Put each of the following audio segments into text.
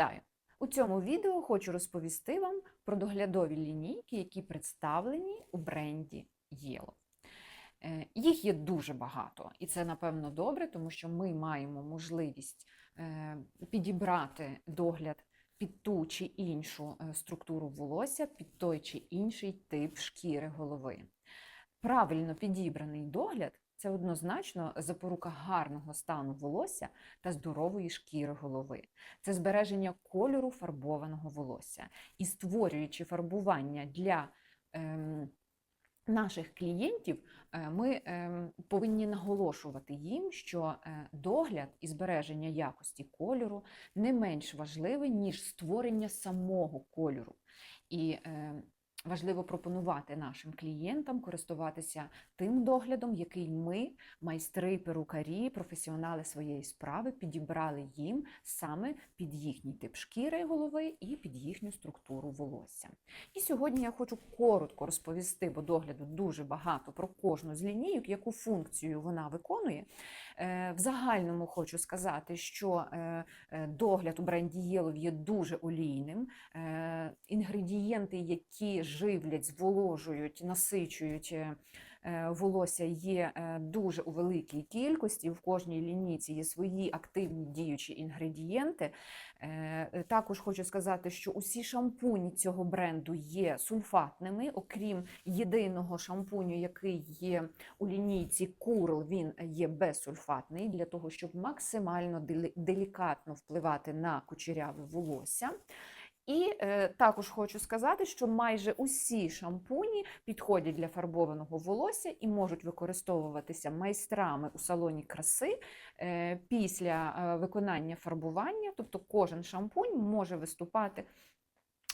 Вітаю! У цьому відео хочу розповісти вам про доглядові лінійки, які представлені у бренді Yellow. Е, Їх є дуже багато, і це, напевно, добре, тому що ми маємо можливість е, підібрати догляд під ту чи іншу е, структуру волосся, під той чи інший тип шкіри голови. Правильно підібраний догляд це однозначно запорука гарного стану волосся та здорової шкіри голови. Це збереження кольору фарбованого волосся. І створюючи фарбування для ем, наших клієнтів, е, ми ем, повинні наголошувати їм, що е, догляд і збереження якості кольору не менш важливе, ніж створення самого кольору. І е, Важливо пропонувати нашим клієнтам користуватися тим доглядом, який ми, майстри, перукарі, професіонали своєї справи, підібрали їм саме під їхній тип шкіри голови і під їхню структуру волосся. І сьогодні я хочу коротко розповісти, бо догляду дуже багато про кожну з лінійок, яку функцію вона виконує. Е, В загальному хочу сказати, що е, е, догляд у бренді Yellow є дуже олійним. Інгредієнти, які живлять, зволожують, насичують е, е, волосся, є е, дуже у великій кількості. В кожній лінійці є свої активні діючі інгредієнти. Також хочу сказати, що усі шампуні цього бренду є сульфатними, окрім єдиного шампуню, який є у лінійці Курл, він є безсульфатний для того, щоб максимально делікатно впливати на кучеряве волосся. І е, також хочу сказати, що майже усі шампуні підходять для фарбованого волосся і можуть використовуватися майстрами у салоні краси е, після е, виконання фарбування. Тобто кожен шампунь може виступати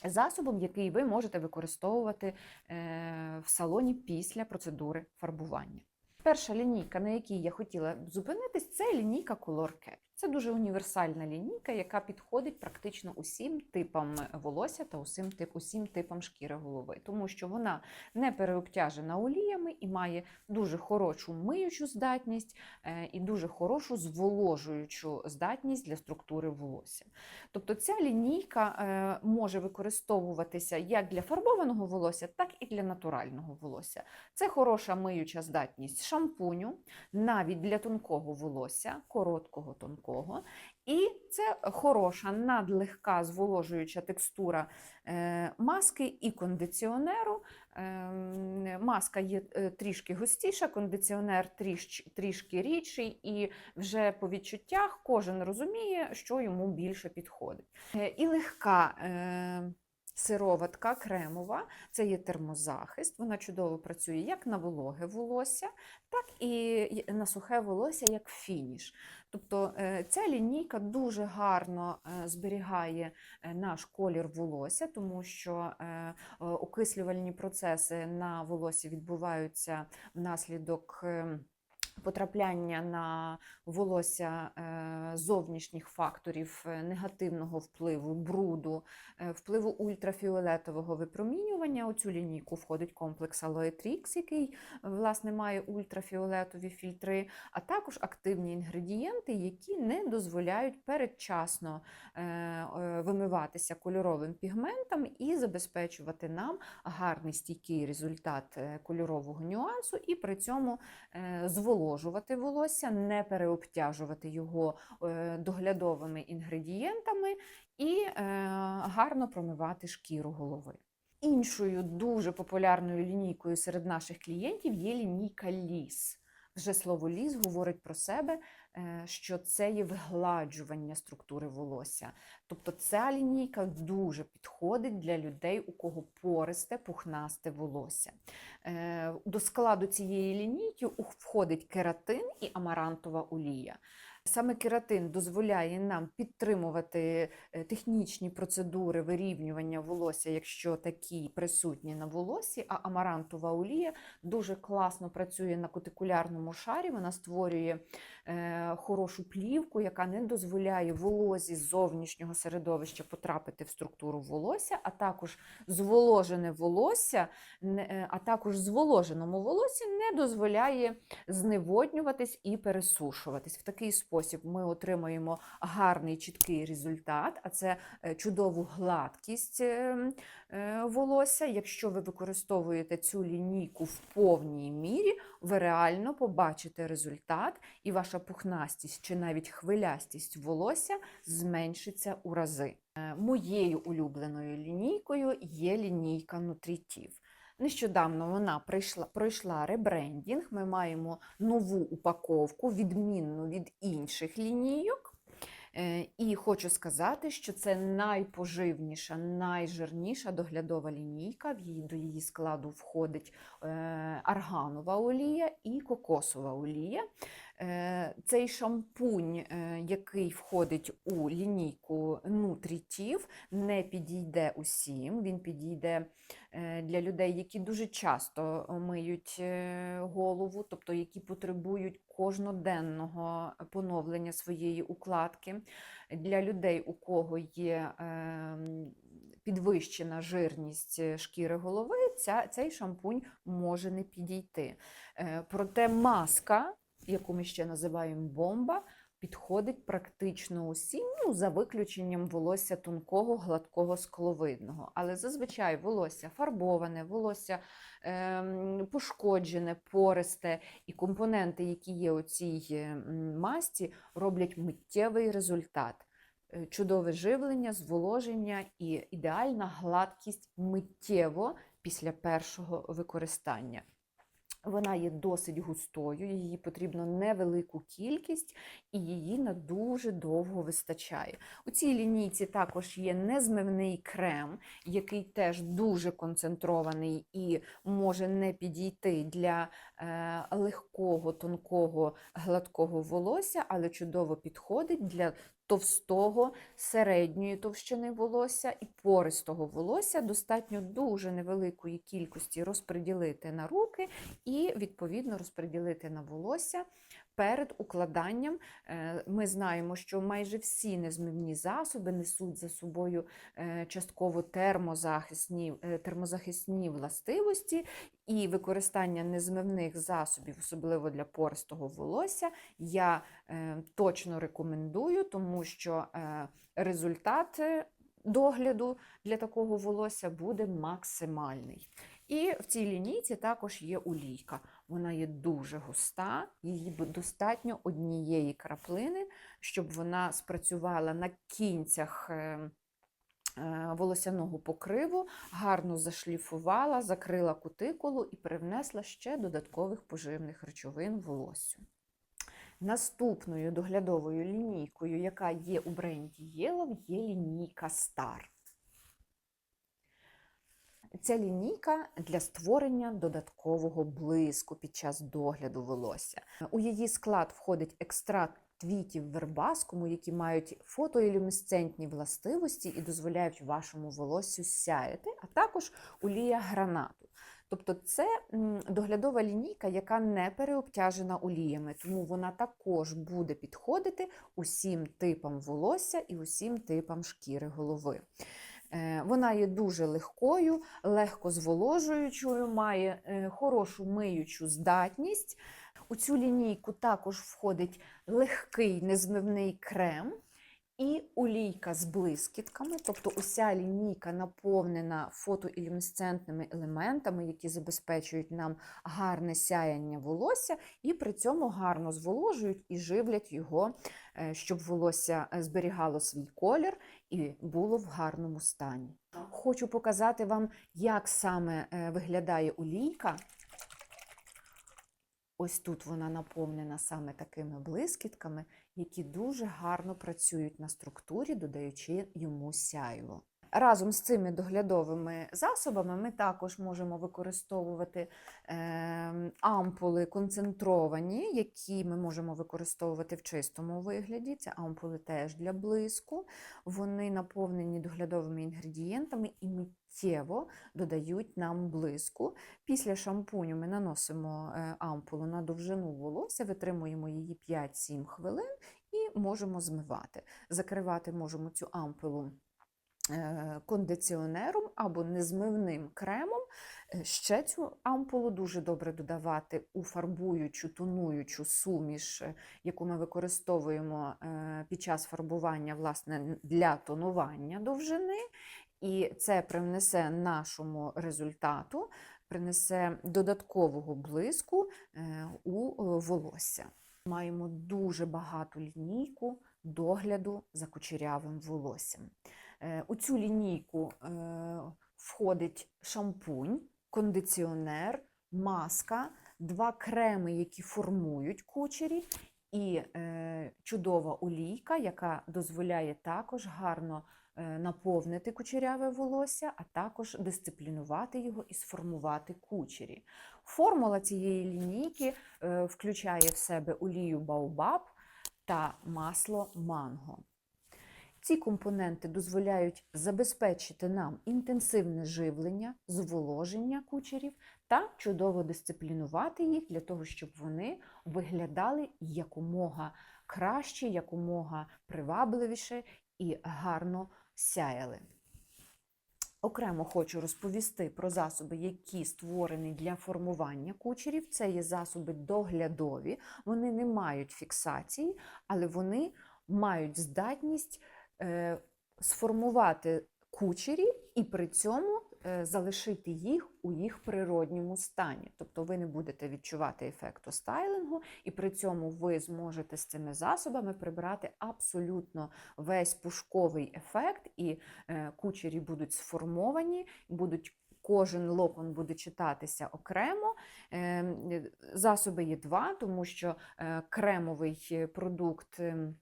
засобом, який ви можете використовувати е, в салоні після процедури фарбування. Перша лінійка, на якій я хотіла зупинитись, це лінійка Color Care. Це дуже універсальна лінійка, яка підходить практично усім типам волосся та усім, тип, усім типам шкіри голови, тому що вона не переобтяжена оліями і має дуже хорошу миючу здатність е, і дуже хорошу зволожуючу здатність для структури волосся. Тобто ця лінійка е, може використовуватися як для фарбованого волосся, так і для натурального волосся. Це хороша миюча здатність шампуню, навіть для тонкого волосся, короткого тонкого. І це хороша надлегка зволожуюча текстура е, маски і кондиціонеру. Ем, Маска є е, трішки густіша, кондиціонер тріш, трішки рідший, і вже по відчуттях кожен розуміє, що йому більше підходить. Е, І легка. Сироватка кремова, це є термозахист. Вона чудово працює як на вологе волосся, так і на сухе волосся, як фініш. Тобто е, ця лінійка дуже гарно е, зберігає е, наш колір волосся, тому що окислювальні процеси на волосі відбуваються внаслідок. Потрапляння на волосся е, зовнішніх факторів е, негативного впливу, бруду, е, впливу ультрафіолетового випромінювання. У цю лінійку входить комплекс Trix, який власне має ультрафіолетові фільтри, а також активні інгредієнти, які не дозволяють передчасно вимиватися кольоровим пігментом і забезпечувати нам гарний стійкий результат кольорового нюансу, і при цьому е, зволожувати волосся, не переобтяжувати його е, доглядовими інгредієнтами і е, гарно промивати шкіру голови. Іншою дуже популярною лінійкою серед наших клієнтів є лінійка ліс. Вже слово ліс говорить про себе, що це є вигладжування структури волосся. Тобто ця лінійка дуже підходить для людей, у кого пористе, пухнасте волосся. Е, До складу цієї лінійки входить кератин і амарантова олія. Саме кератин дозволяє нам підтримувати е, технічні процедури вирівнювання волосся, якщо такі присутні на волосі, а амарантова олія дуже класно працює на кутикулярному шарі, вона створює е, хорошу плівку, яка не дозволяє волозі з зовнішнього середовища потрапити в структуру волосся, а також зволожене волосся, е, а також зволоженому волосі не дозволяє зневоднюватись і пересушуватись. В такий спосіб спосіб ми отримаємо гарний чіткий результат, а це е, чудову гладкість е, е, волосся. Якщо ви використовуєте цю лінійку в повній мірі, ви реально побачите результат, і ваша пухнастість чи навіть хвилястість волосся зменшиться у рази. Е, Моєю улюбленою лінійкою є лінійка Нутрітів. Нещодавно вона прийшла, пройшла ребрендінг. Ми маємо нову упаковку, відмінну від інших лінійок. Е, І хочу сказати, що це найпоживніша, найжирніша доглядова лінійка. В її, до її складу входить е, арганова олія і кокосова олія. Е, Цей шампунь, е, який входить у лінійку нутрітів, не підійде усім. Він підійде е, для людей, які дуже часто миють голову, тобто які потребують кожноденного поновлення своєї укладки. Для людей, у кого є ем, підвищена жирність шкіри голови, ця, цей шампунь може не підійти. Проте маска, яку ми ще називаємо бомба, підходить практично усім, ну, за виключенням волосся тонкого, гладкого, скловидного. Але зазвичай волосся фарбоване, волосся ем, пошкоджене, пористе, і компоненти, які є у цій е, масті, роблять миттєвий результат. Е, Чудове живлення, зволоження і ідеальна гладкість миттєво після першого використання. Вона є досить густою, її потрібно невелику кількість, і її на дуже довго вистачає. У цій лінійці також є незмивний крем, який теж дуже концентрований і може не підійти для е, легкого, тонкого, гладкого волосся, але чудово підходить для товстого, середньої товщини волосся і пористого волосся. Достатньо дуже невеликої кількості розподілити на руки і, відповідно, розподілити на волосся. Перед укладанням Е, ми знаємо, що майже всі незмивні засоби несуть за собою е, частково термозахисні, е, термозахисні властивості, і використання незмивних засобів, особливо для пористого волосся, я точно рекомендую, тому що результат догляду для такого волосся буде максимальний. І в цій лінійці також є олійка. Вона є дуже густа, її достатньо однієї краплини, щоб вона спрацювала на кінцях. е, е, Волосяного покриву гарно зашліфувала, закрила кутикулу і привнесла ще додаткових поживних речовин волоссю. Наступною доглядовою лінійкою, яка є у бренді Yellow, є лінійка Star. Ця лінійка для створення додаткового блиску під час догляду волосся. У її склад входить екстракт твітів вербаскуму, які мають фотоілюмісцентні властивості і дозволяють вашому волоссю сяяти, а також олія гранату. Тобто це доглядова лінійка, яка не переобтяжена оліями, тому вона також буде підходити усім типам волосся і усім типам шкіри голови. Е, Вона є дуже легкою, легко зволожуючою, має е, хорошу миючу здатність. У цю лінійку також входить легкий незмивний крем олійка з блискітками. Тобто уся лінійка наповнена фотоілюмісцентними елементами, які забезпечують нам гарне сяяння волосся, і при цьому гарно зволожують і живлять його, е, щоб волосся е, зберігало свій колір і було в гарному стані. Хочу показати вам, як саме е, виглядає олійка. Ось тут вона наповнена саме такими блискітками, які дуже гарно працюють на структурі, додаючи йому сяйво. Разом з цими доглядовими засобами ми також можемо використовувати е, ампули концентровані, які ми можемо використовувати в чистому вигляді. Це ампули теж для блиску. Вони наповнені доглядовими інгредієнтами і миттєво додають нам блиску. Після шампуню ми наносимо е, ампулу на довжину волосся, витримуємо її 5-7 хвилин і можемо змивати. Закривати можемо цю ампулу е, кондиціонером або незмивним кремом. Е, Ще цю ампулу дуже добре додавати у фарбуючу, тонуючу суміш, яку ми використовуємо під час фарбування власне, для тонування довжини. І це привнесе нашому результату, принесе додаткового блиску е, у е, волосся. Маємо дуже багату лінійку догляду за кучерявим волоссям. Е, У цю лінійку входить шампунь, кондиціонер, маска, два креми, які формують кучері, і чудова олійка, яка дозволяє також гарно наповнити кучеряве волосся, а також дисциплінувати його і сформувати кучері. Формула цієї лінійки е, включає в себе олію баобаб та масло манго. Ці компоненти дозволяють забезпечити нам інтенсивне живлення, зволоження кучерів та чудово дисциплінувати їх для того, щоб вони виглядали якомога краще, якомога привабливіше і гарно сяяли. Окремо хочу розповісти про засоби, які створені для формування кучерів. Це є засоби доглядові, вони не мають фіксації, але вони мають здатність е, сформувати кучері і при цьому залишити їх у їх природньому стані. Тобто ви не будете відчувати ефекту стайлингу, і при цьому ви зможете з цими засобами прибрати абсолютно весь пушковий ефект, і е, кучері будуть сформовані, будуть. Кожен локон буде читатися окремо. Е, Засоби є два, тому що е, кремовий продукт ем,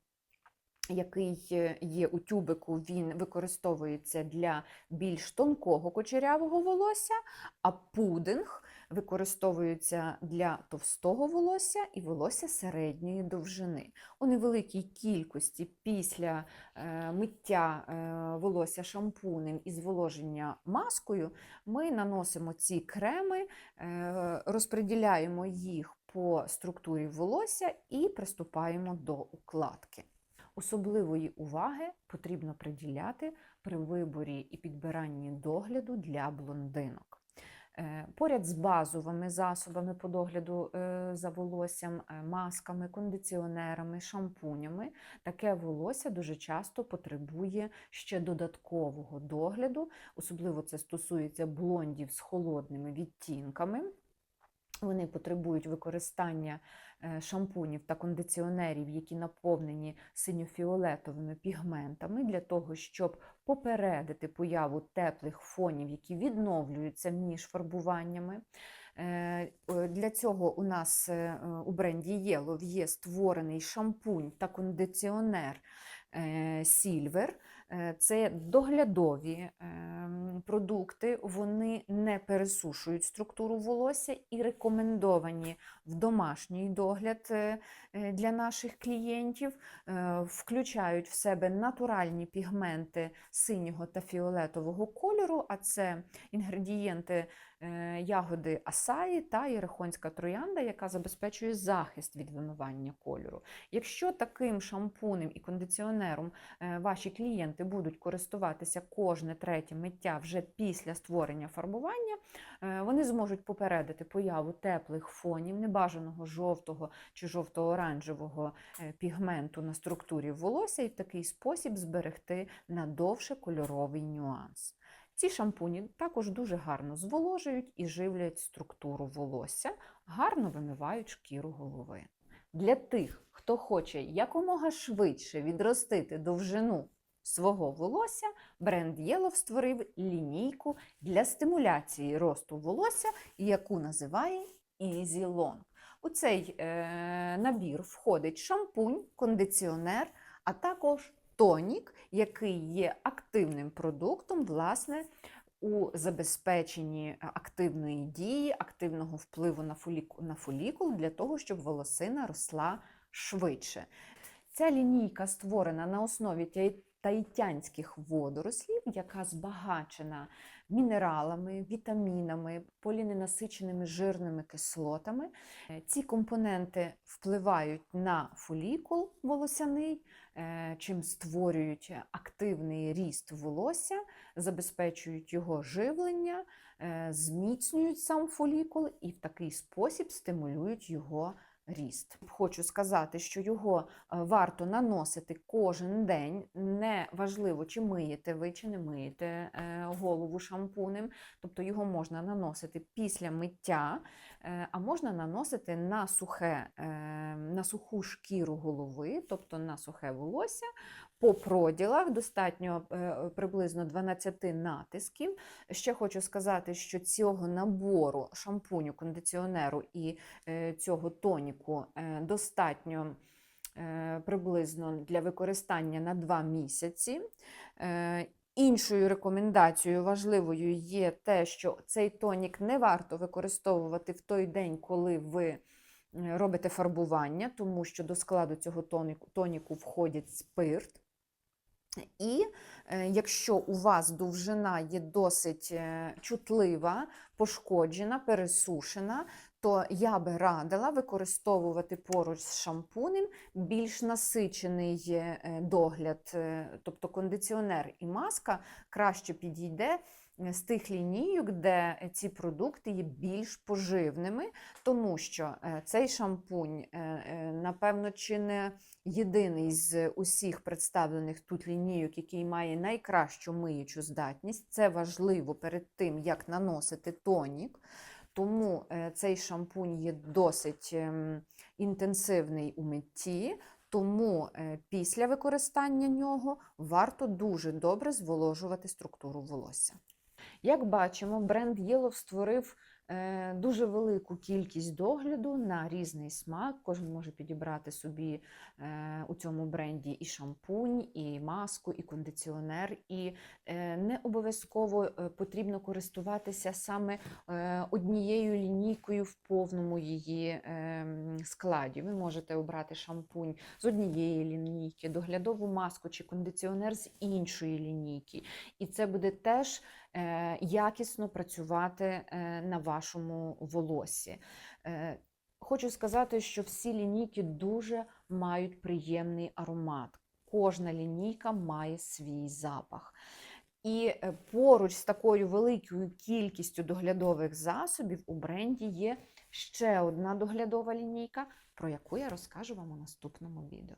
який е, є у тюбику, він використовується для більш тонкого кучерявого волосся, а пудинг використовується для товстого волосся і волосся середньої довжини. У невеликій кількості після е, миття е, волосся шампунем і зволоження маскою ми наносимо ці креми, розподіляємо їх по структурі волосся і приступаємо до укладки. Особливої уваги потрібно приділяти при виборі і підбиранні догляду для блондинок. Е, Поряд з базовими засобами по догляду е, за волоссям, е, масками, кондиціонерами, шампунями, таке волосся дуже часто потребує ще додаткового догляду, особливо це стосується блондів з холодними відтінками. Вони потребують використання е, шампунів та кондиціонерів, які наповнені синьофіолетовими пігментами, для того, щоб попередити появу теплих фонів, які відновлюються між фарбуваннями. Е, Для цього у нас е, у бренді Yellow є створений шампунь та кондиціонер Silver. Е, Це доглядові ем, продукти, вони не пересушують структуру волосся і рекомендовані в домашній догляд е, е, для наших клієнтів, включають в себе натуральні пігменти синього та фіолетового кольору, а це інгредієнти ягоди асаї та єрихонська троянда, яка забезпечує захист від вимивання кольору. Якщо таким шампунем і кондиціонером е, ваші клієнти будуть користуватися кожне третє миття вже після створення фарбування, е, вони зможуть попередити появу теплих фонів, небажаного жовтого чи жовто-оранжевого е, пігменту на структурі волосся і в такий спосіб зберегти надовше кольоровий нюанс. Ці шампуні також дуже гарно зволожують і живлять структуру волосся, гарно вимивають шкіру голови. Для тих, хто хоче якомога швидше відростити довжину свого волосся, бренд Yellow створив лінійку для стимуляції росту волосся, яку називає Easy Long. У цей е, набір входить шампунь, кондиціонер, а також тонік, який є активним продуктом, власне, у забезпеченні активної дії, активного впливу на фолікул, на фолікул для того, щоб волосина росла швидше. Ця лінійка створена на основі таїтянських водорослів, яка збагачена мінералами, вітамінами, поліненасиченими жирними кислотами. Е, Ці компоненти впливають на фолікул волосяний, е, чим створюють активний ріст волосся, забезпечують його живлення, е, зміцнюють сам фолікул і в такий спосіб стимулюють його ріст. Хочу сказати, що його е, варто наносити кожен день. Не важливо, чи миєте ви, чи не миєте е, голову шампунем. Тобто його можна наносити після миття, а можна наносити на, сухе, е, на суху шкіру голови, тобто на сухе волосся. По проділах достатньо е, приблизно 12 натисків. Ще хочу сказати, що цього набору шампуню, кондиціонеру і е, цього тоніку е, достатньо е, приблизно для використання на 2 місяці. Іншою рекомендацією важливою є те, що цей тонік не варто використовувати в той день, коли ви е, робите фарбування, тому що до складу цього тоніку, входять спирт. І е, якщо у вас довжина є досить е, чутлива, пошкоджена, пересушена, то я би радила використовувати поруч з шампунем більш насичений е, догляд, тобто кондиціонер і маска краще підійде з тих лінійок, де ці продукти є більш поживними, тому що е, цей шампунь, е, е, напевно, чи не єдиний з усіх представлених тут лінійок, який має найкращу миючу здатність. Це важливо перед тим, як наносити тонік. Тому е, цей шампунь є досить ем, інтенсивний у митті, тому е, після використання нього варто дуже добре зволожувати структуру волосся. Як бачимо, бренд Yellow створив е, дуже велику кількість догляду на різний смак. Кожен може підібрати собі е, у цьому бренді і шампунь, і маску, і кондиціонер. І е, не обов'язково потрібно користуватися саме однією лінійкою в повному її е, складі. Ви можете обрати шампунь з однієї лінійки, доглядову маску чи кондиціонер з іншої лінійки. І це буде теж якісно працювати е, на вашому волоссі. Е, Хочу сказати, що всі лінійки дуже мають приємний аромат. Кожна лінійка має свій запах. І е, поруч з такою великою кількістю доглядових засобів у бренді є ще одна доглядова лінійка, про яку я розкажу вам у наступному відео.